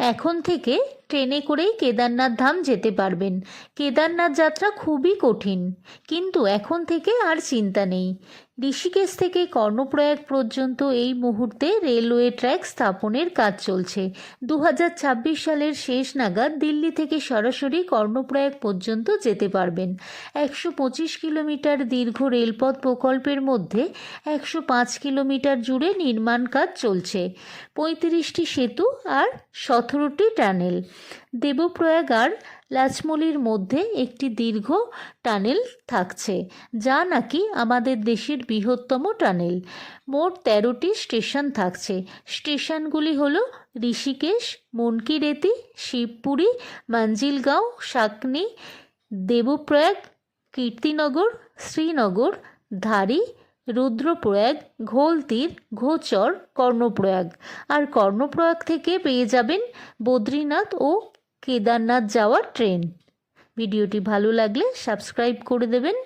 এখন থেকে ট্রেনে করেই কেদারনাথ ধাম যেতে পারবেন। কেদারনাথ যাত্রা খুবই কঠিন, কিন্তু এখন থেকে আর চিন্তা নেই। ঋষিকেশ থেকে কর্ণপ্রয়াগ পর্যন্ত এই মুহূর্তে রেলওয়ে ট্র্যাক স্থাপনের কাজ চলছে। দু হাজার ছাব্বিশ সালের শেষ নাগাদ দিল্লি থেকে সরাসরি কর্ণপ্রয়াগ পর্যন্ত যেতে পারবেন। একশো পঁচিশ কিলোমিটার দীর্ঘ রেলপথ প্রকল্পের মধ্যে একশো পাঁচ কিলোমিটার জুড়ে নির্মাণ কাজ চলছে। পঁয়ত্রিশটি সেতু আর সতেরোটি টানেল। দেবপ্রয়াগ আর লাচমলির মধ্যে একটি দীর্ঘ টানেল থাকছে, যা নাকি আমাদের দেশের বৃহত্তম টানেল। মোট তেরোটি স্টেশন থাকছে। স্টেশনগুলি হল ঋষিকেশ, মনকিরেতি, শিবপুরি, মাঞ্জিলগাঁও, শাকনি, দেবপ্রয়াগ, কীর্তিনগর, শ্রীনগর, ধারী, রুদ্রপ্রয়াগ, ঘোলতীর, ঘোচর, কর্ণপ্রয়াগ। আর কর্ণপ্রয়াগ থেকে পেয়ে যাবেন বদ্রীনাথ ও কেদারনাথ যাওয়ার ট্রেন। ভিডিওটি ভালো লাগলে সাবস্ক্রাইব করে দেবেন।